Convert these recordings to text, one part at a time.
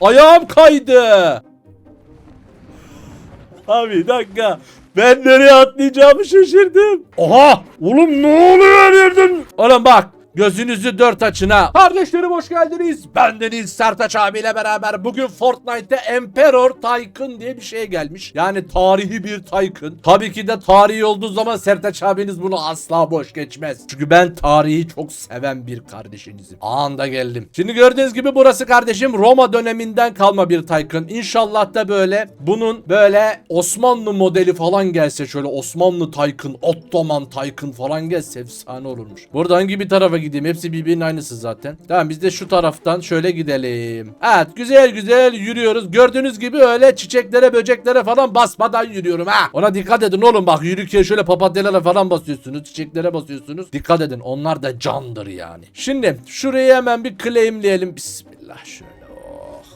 ayağım kaydı. Abi dakika. Ben nereye atlayacağımı şaşırdım. Oha! Oğlum ne oluyor her yerden? Oğlum bak. Gözünüzü dört açın ha. Kardeşlerim hoş geldiniz. Ben Deniz Sertaç abiyle beraber bugün Fortnite'te Emperor Tycoon diye bir şey gelmiş. Yani tarihi bir Tycoon. Tabii ki de tarihi olduğu zaman Sertaç abiniz bunu asla boş geçmez. Çünkü ben tarihi çok seven bir kardeşinizim. Anında geldim. Şimdi gördüğünüz gibi burası kardeşim Roma döneminden kalma bir Tycoon. İnşallah da böyle bunun böyle Osmanlı modeli falan gelse şöyle Osmanlı Tycoon, Ottoman Tycoon falan gelse efsane olurmuş. Buradan hangi bir tarafa gideyim? Hepsi birbirinin aynısı zaten. Tamam biz de şu taraftan şöyle gidelim. Evet güzel güzel yürüyoruz. Gördüğünüz gibi öyle çiçeklere böceklere falan basmadan yürüyorum ha. Ona dikkat edin oğlum bak yürürken şöyle papatyalara falan basıyorsunuz. Çiçeklere basıyorsunuz. Dikkat edin onlar da candır yani. Şimdi şurayı hemen bir claimleyelim. Bismillah şöyle.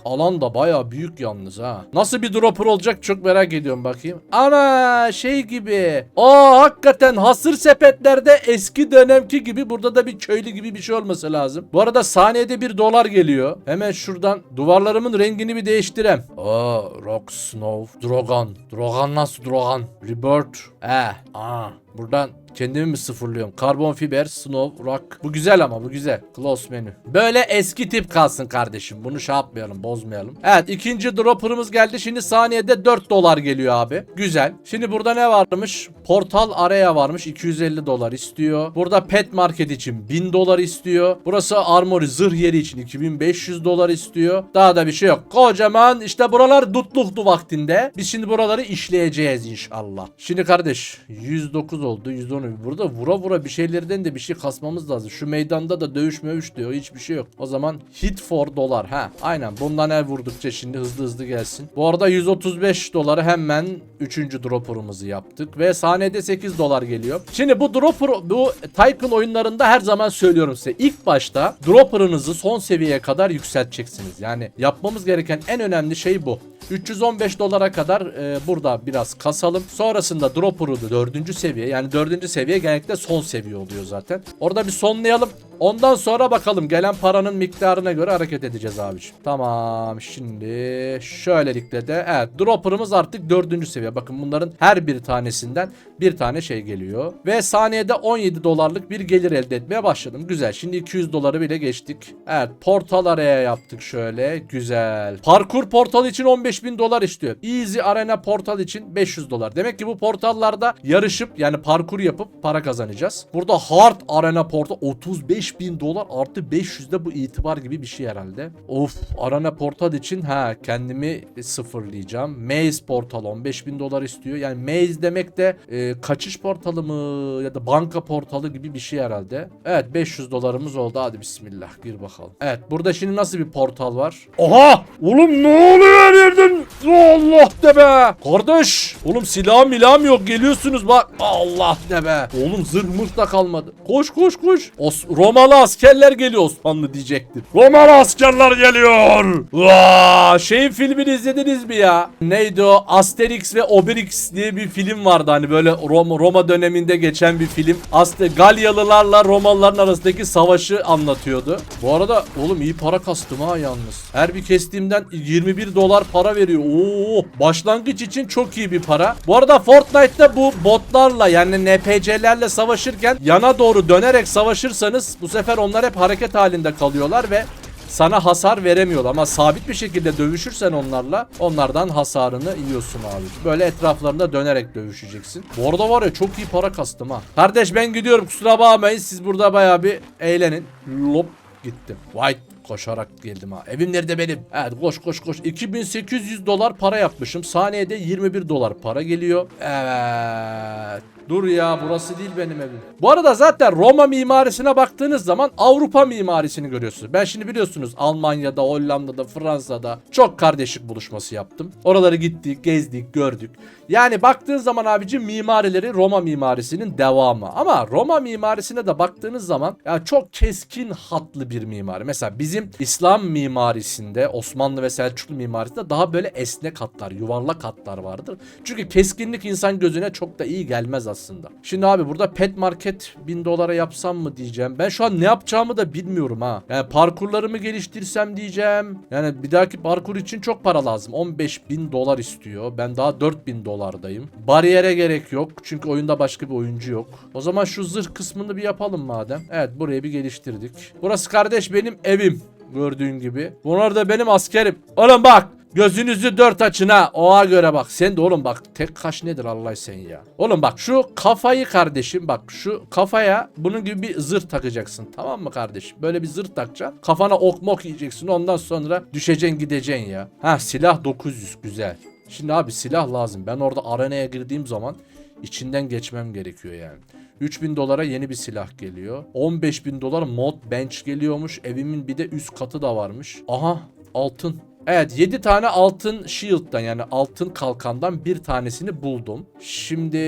Alan da baya büyük yalnız ha. Nasıl bir dropper olacak çok merak ediyorum bakayım. Ana şey gibi. Aa hakikaten hasır sepetlerde eski dönemki gibi burada da bir köylü gibi bir şey olması lazım. Bu arada saniyede bir dolar geliyor. Hemen şuradan duvarlarımın rengini bir değiştirem. Aa Rock Snow Drogan. Drogan nasıl Drogan? Rebirth. Eh. Aa buradan Kendimi mi sıfırlıyorum? Karbon fiber, snow, rock. Bu güzel ama bu güzel. Close menü. Böyle eski tip kalsın kardeşim. Bunu şey yapmayalım, bozmayalım. Evet ikinci dropper'ımız geldi. Şimdi saniyede 4 dolar geliyor abi. Güzel. Şimdi burada ne varmış? Portal araya varmış. 250 dolar istiyor. Burada pet market için 1000 dolar istiyor. Burası armory zırh yeri için 2500 dolar istiyor. Daha da bir şey yok. Kocaman işte buralar dutluktu vaktinde. Biz şimdi buraları işleyeceğiz inşallah. Şimdi kardeş 109 oldu. 110 Burada vura vura bir şeylerden de bir şey kasmamız lazım. Şu meydanda da dövüş mövüş diyor. Hiçbir şey yok. O zaman hit for dolar. Ha aynen. Bundan el vurdukça şimdi hızlı hızlı gelsin. Bu arada 135 doları hemen 3. dropper'ımızı yaptık. Ve saniyede 8 dolar geliyor. Şimdi bu dropper bu Tycoon oyunlarında her zaman söylüyorum size. İlk başta dropper'ınızı son seviyeye kadar yükselteceksiniz. Yani yapmamız gereken en önemli şey bu. 315 dolara kadar e, burada biraz kasalım. Sonrasında dropper'ı da 4. seviye yani 4. seviye genellikle son seviye oluyor zaten. Orada bir sonlayalım. Ondan sonra bakalım gelen paranın miktarına göre hareket edeceğiz abiciğim. Tamam şimdi şöylelikle de evet dropper'ımız artık 4. seviye. Bakın bunların her bir tanesinden bir tane şey geliyor. Ve saniyede 17 dolarlık bir gelir elde etmeye başladım. Güzel. Şimdi 200 doları bile geçtik. Evet portal araya yaptık şöyle. Güzel. Parkur portal için 15 bin dolar istiyor. Easy Arena portal için 500 dolar. Demek ki bu portallarda yarışıp yani parkur yapıp para kazanacağız. Burada Hard Arena portal 35 bin dolar artı 500 de bu itibar gibi bir şey herhalde. Of Arena portal için ha kendimi sıfırlayacağım. Maze portal 15 bin dolar istiyor. Yani Maze demek de e, kaçış portalı mı ya da banka portalı gibi bir şey herhalde. Evet 500 dolarımız oldu. Hadi bismillah gir bakalım. Evet burada şimdi nasıl bir portal var? Oha! Oğlum ne oluyor yerden? Allah de be! Kardeş! Oğlum silahım milahım yok geliyorsunuz bak. Allah de be! Oğlum zırh mırh da kalmadı. Koş koş koş. Os Romalı askerler geliyor Osmanlı diyecektim. Romalı askerler geliyor. Vaa! Şeyin filmini izlediniz mi ya? Neydi o? Asterix ve Obelix diye bir film vardı hani böyle Roma, Roma döneminde geçen bir film. Aslında Galyalılarla Romalıların arasındaki savaşı anlatıyordu. Bu arada oğlum iyi para kastım ha yalnız. Her bir kestiğimden 21 dolar para veriyor. Oo, başlangıç için çok iyi bir para. Bu arada Fortnite'ta bu botlarla yani NPC'lerle savaşırken yana doğru dönerek savaşırsanız bu sefer onlar hep hareket halinde kalıyorlar ve sana hasar veremiyor ama sabit bir şekilde dövüşürsen onlarla onlardan hasarını yiyorsun abi. Böyle etraflarında dönerek dövüşeceksin. Bu arada var ya çok iyi para kastım ha. Kardeş ben gidiyorum kusura bakmayın siz burada bayağı bir eğlenin. Lop gittim. White koşarak geldim ha. Evim nerede benim? Evet koş koş koş. 2800 dolar para yapmışım. Saniyede 21 dolar para geliyor. Evet. Dur ya burası değil benim evim. Bu arada zaten Roma mimarisine baktığınız zaman Avrupa mimarisini görüyorsunuz. Ben şimdi biliyorsunuz Almanya'da, Hollanda'da, Fransa'da çok kardeşlik buluşması yaptım. Oraları gittik, gezdik, gördük. Yani baktığın zaman abici mimarileri Roma mimarisinin devamı. Ama Roma mimarisine de baktığınız zaman ya çok keskin hatlı bir mimari. Mesela bizim İslam mimarisinde, Osmanlı ve Selçuklu mimarisinde daha böyle esnek hatlar, yuvarlak hatlar vardır. Çünkü keskinlik insan gözüne çok da iyi gelmez aslında. Şimdi abi burada pet market 1000 dolara yapsam mı diyeceğim. Ben şu an ne yapacağımı da bilmiyorum ha. Yani parkurlarımı geliştirsem diyeceğim. Yani bir dahaki parkur için çok para lazım. 15 bin dolar istiyor. Ben daha 4000 dolardayım. Bariyere gerek yok. Çünkü oyunda başka bir oyuncu yok. O zaman şu zırh kısmını bir yapalım madem. Evet burayı bir geliştirdik. Burası kardeş benim evim. Gördüğün gibi. Bunlar da benim askerim. Oğlum bak. Gözünüzü dört açın ha. Oğa göre bak. Sen de oğlum bak. Tek kaş nedir Allah sen ya. Oğlum bak şu kafayı kardeşim bak şu kafaya bunun gibi bir zırh takacaksın. Tamam mı kardeşim? Böyle bir zırh takacaksın. Kafana ok mok yiyeceksin. Ondan sonra düşeceksin gideceksin ya. Ha silah 900 güzel. Şimdi abi silah lazım. Ben orada arenaya girdiğim zaman içinden geçmem gerekiyor yani. 3000 dolara yeni bir silah geliyor. 15 bin dolar mod bench geliyormuş. Evimin bir de üst katı da varmış. Aha altın. Evet 7 tane altın shield'dan yani altın kalkandan bir tanesini buldum. Şimdi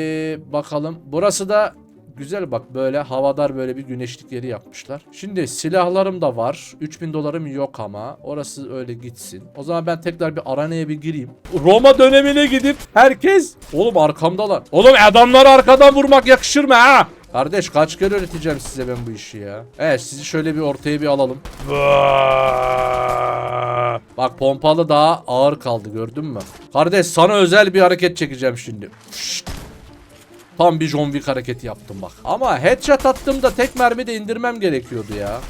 bakalım. Burası da güzel bak böyle havadar böyle bir güneşlik yeri yapmışlar. Şimdi silahlarım da var. 3000 dolarım yok ama. Orası öyle gitsin. O zaman ben tekrar bir araneye bir gireyim. Roma dönemine gidip herkes... Oğlum arkamdalar. Oğlum adamları arkadan vurmak yakışır mı ha? Kardeş kaç kere öğreteceğim size ben bu işi ya. Evet sizi şöyle bir ortaya bir alalım. Bak pompalı daha ağır kaldı gördün mü? Kardeş sana özel bir hareket çekeceğim şimdi. Şşt. Tam bir John Wick hareketi yaptım bak. Ama headshot attığımda tek mermi de indirmem gerekiyordu ya.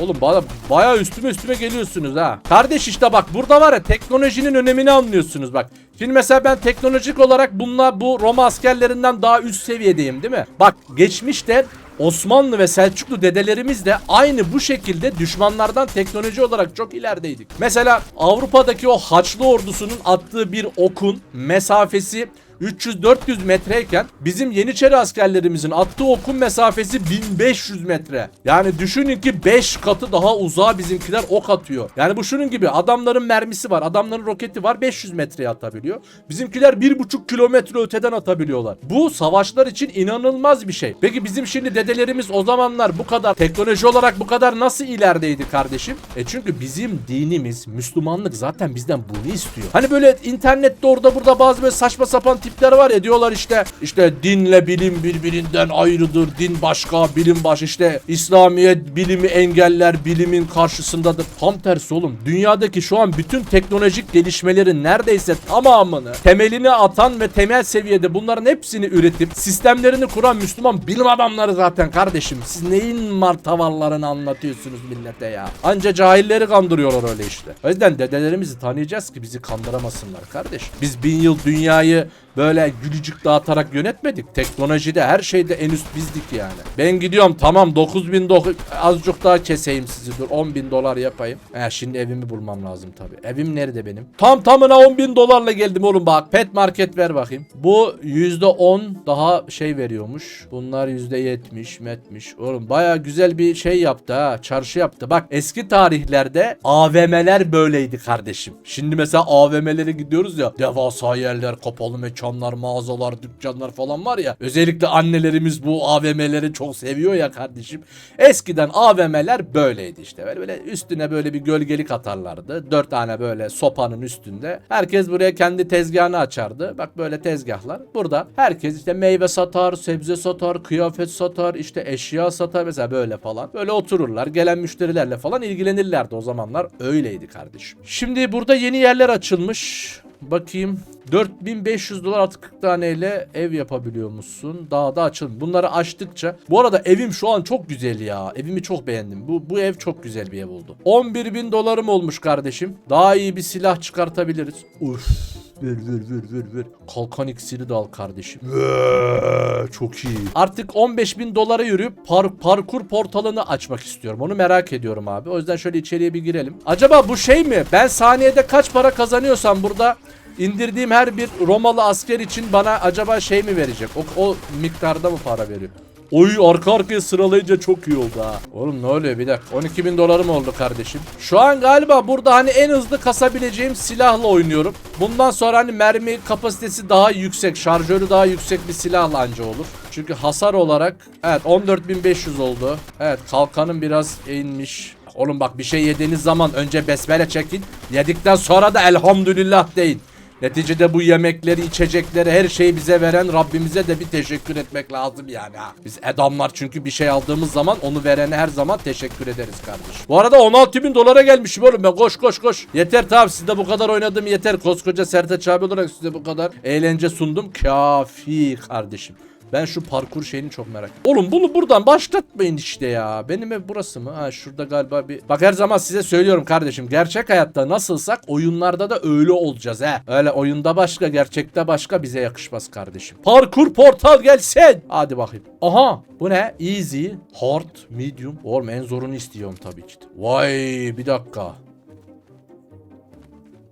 Oğlum bana baya üstüme üstüme geliyorsunuz ha. Kardeş işte bak burada var ya teknolojinin önemini anlıyorsunuz bak. Şimdi mesela ben teknolojik olarak bununla bu Roma askerlerinden daha üst seviyedeyim değil mi? Bak geçmişte Osmanlı ve Selçuklu dedelerimiz de aynı bu şekilde düşmanlardan teknoloji olarak çok ilerideydik. Mesela Avrupa'daki o Haçlı ordusunun attığı bir okun mesafesi 300-400 metreyken bizim Yeniçeri askerlerimizin attığı okun mesafesi 1500 metre. Yani düşünün ki 5 katı daha uzağa bizimkiler ok atıyor. Yani bu şunun gibi adamların mermisi var, adamların roketi var 500 metreye atabiliyor. Bizimkiler 1,5 kilometre öteden atabiliyorlar. Bu savaşlar için inanılmaz bir şey. Peki bizim şimdi dedelerimiz o zamanlar bu kadar teknoloji olarak bu kadar nasıl ilerideydi kardeşim? E çünkü bizim dinimiz, Müslümanlık zaten bizden bunu istiyor. Hani böyle internette orada burada bazı böyle saçma sapan tipler var ya diyorlar işte işte dinle bilim birbirinden ayrıdır. Din başka, bilim baş işte İslamiyet bilimi engeller, bilimin karşısındadır. Tam tersi oğlum. Dünyadaki şu an bütün teknolojik gelişmelerin neredeyse tamamını temelini atan ve temel seviyede bunların hepsini üretip sistemlerini kuran Müslüman bilim adamları zaten kardeşim. Siz neyin martavallarını anlatıyorsunuz millete ya? Anca cahilleri kandırıyorlar öyle işte. O yüzden dedelerimizi tanıyacağız ki bizi kandıramasınlar kardeş. Biz bin yıl dünyayı böyle gülücük dağıtarak yönetmedik. Teknolojide her şeyde en üst bizdik yani. Ben gidiyorum tamam 9000 do azıcık daha keseyim sizi dur 10 bin dolar yapayım. He şimdi evimi bulmam lazım tabi. Evim nerede benim? Tam tamına 10 bin dolarla geldim oğlum bak. Pet market ver bakayım. Bu %10 daha şey veriyormuş. Bunlar %70 metmiş. Oğlum baya güzel bir şey yaptı ha. Çarşı yaptı. Bak eski tarihlerde AVM'ler böyleydi kardeşim. Şimdi mesela AVM'lere gidiyoruz ya. Devasa yerler, kapalı mekanlar, mağazalar, dükkanlar falan var ya. Özellikle annelerimiz bu AVM'leri çok seviyor ya kardeşim. Eskiden AVM'ler böyleydi işte. Böyle, böyle üstüne böyle bir gölgelik atarlardı. Dört tane böyle sopanın üstünde. Herkes buraya kendi tezgahını açardı. Bak böyle tezgahlar. Burada herkes işte meyve satar, sebze satar, kıyafet satar, işte eşya satar mesela böyle falan. Böyle otururlar. Gelen müşterilerle falan ilgilenirlerdi o zamanlar. Öyleydi kardeşim. Şimdi burada yeni yerler açılmış. Bakayım. 4500 dolar artık 40 taneyle ev yapabiliyor musun? Daha da açılmış. Bunları açtıkça. Bu arada evim şu an çok güzel ya. Evimi çok beğendim. Bu, bu ev çok güzel bir ev oldu. 11 bin dolarım olmuş kardeşim. Daha iyi bir silah çıkartabiliriz. Uf. Ver ver ver ver ver. Kalkan iksiri de al kardeşim. Eee, çok iyi. Artık 15 bin dolara yürüyüp par parkur portalını açmak istiyorum. Onu merak ediyorum abi. O yüzden şöyle içeriye bir girelim. Acaba bu şey mi? Ben saniyede kaç para kazanıyorsam burada indirdiğim her bir Romalı asker için bana acaba şey mi verecek? O, o miktarda mı para veriyor? Oy arka arkaya sıralayınca çok iyi oldu ha. Oğlum ne oluyor bir dakika 12 bin dolarım oldu kardeşim. Şu an galiba burada hani en hızlı kasabileceğim silahla oynuyorum. Bundan sonra hani mermi kapasitesi daha yüksek, şarjörü daha yüksek bir silahla anca olur. Çünkü hasar olarak evet 14.500 oldu. Evet kalkanım biraz inmiş. Oğlum bak bir şey yediğiniz zaman önce besmele çekin. Yedikten sonra da elhamdülillah deyin. Neticede bu yemekleri, içecekleri, her şeyi bize veren Rabbimize de bir teşekkür etmek lazım yani ha. Biz adamlar çünkü bir şey aldığımız zaman onu verene her zaman teşekkür ederiz kardeşim. Bu arada 16 bin dolara gelmişim oğlum ben koş koş koş. Yeter tamam sizde bu kadar oynadım yeter. Koskoca Sertaç abi olarak size bu kadar eğlence sundum. Kafi kardeşim. Ben şu parkur şeyini çok merak ediyorum. Oğlum bunu buradan başlatmayın işte ya. Benim ev burası mı? Ha şurada galiba bir... Bak her zaman size söylüyorum kardeşim. Gerçek hayatta nasılsak oyunlarda da öyle olacağız he. Öyle oyunda başka gerçekte başka bize yakışmaz kardeşim. Parkur portal gelsin. Hadi bakayım. Aha bu ne? Easy, hard, medium. Oğlum en zorunu istiyorum tabii ki. Vay bir dakika.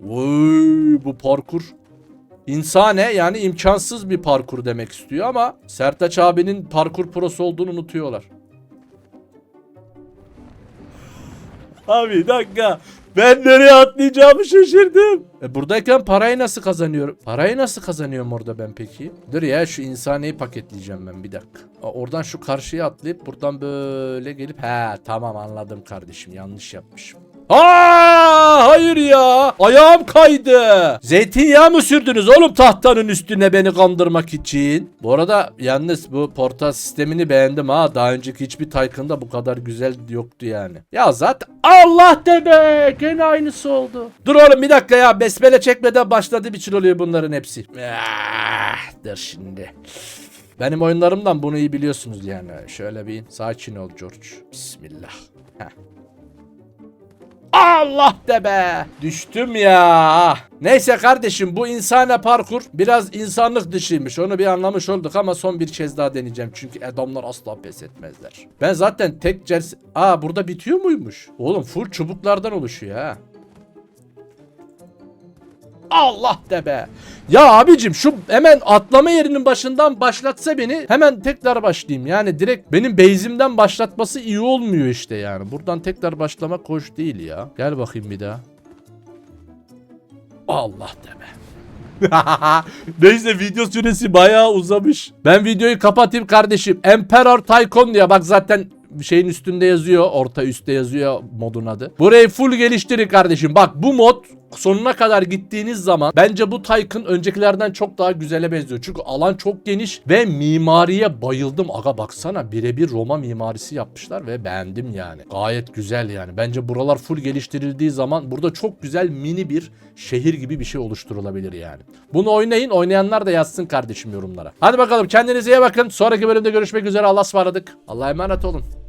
Vay bu parkur İnsane yani imkansız bir parkur demek istiyor ama Sertaç abinin parkur prosu olduğunu unutuyorlar. Abi dakika. Ben nereye atlayacağımı şaşırdım. E buradayken parayı nasıl kazanıyorum? Parayı nasıl kazanıyorum orada ben peki? Dur ya şu insaneyi paketleyeceğim ben bir dakika. Oradan şu karşıya atlayıp buradan böyle gelip he tamam anladım kardeşim yanlış yapmışım. Aa, hayır ya. Ayağım kaydı. Zeytinyağı mı sürdünüz oğlum tahtanın üstüne beni kandırmak için? Bu arada yalnız bu portal sistemini beğendim ha. Daha önceki hiçbir Tycoon'da bu kadar güzel yoktu yani. Ya zaten Allah deme. Gene aynısı oldu. Dur oğlum bir dakika ya. Besmele çekmeden başladı için oluyor bunların hepsi. Ah, dur şimdi. Benim oyunlarımdan bunu iyi biliyorsunuz yani. Şöyle bir sakin ol George. Bismillah. Heh. Allah de be. Düştüm ya. Neyse kardeşim bu insane parkur biraz insanlık dışıymış. Onu bir anlamış olduk ama son bir kez daha deneyeceğim. Çünkü adamlar asla pes etmezler. Ben zaten tek cels... Aa burada bitiyor muymuş? Oğlum full çubuklardan oluşuyor ha. Allah de be. Ya abicim şu hemen atlama yerinin başından başlatsa beni hemen tekrar başlayayım. Yani direkt benim base'imden başlatması iyi olmuyor işte yani. Buradan tekrar başlamak hoş değil ya. Gel bakayım bir daha. Allah deme. Neyse video süresi bayağı uzamış. Ben videoyu kapatayım kardeşim. Emperor Tycoon diye bak zaten şeyin üstünde yazıyor. Orta üstte yazıyor modun adı. Burayı full geliştirin kardeşim. Bak bu mod sonuna kadar gittiğiniz zaman bence bu Tycoon öncekilerden çok daha güzele benziyor. Çünkü alan çok geniş ve mimariye bayıldım. Aga baksana birebir Roma mimarisi yapmışlar ve beğendim yani. Gayet güzel yani. Bence buralar full geliştirildiği zaman burada çok güzel mini bir şehir gibi bir şey oluşturulabilir yani. Bunu oynayın. Oynayanlar da yazsın kardeşim yorumlara. Hadi bakalım kendinize iyi bakın. Sonraki bölümde görüşmek üzere. Allah'a ısmarladık. Allah'a emanet olun.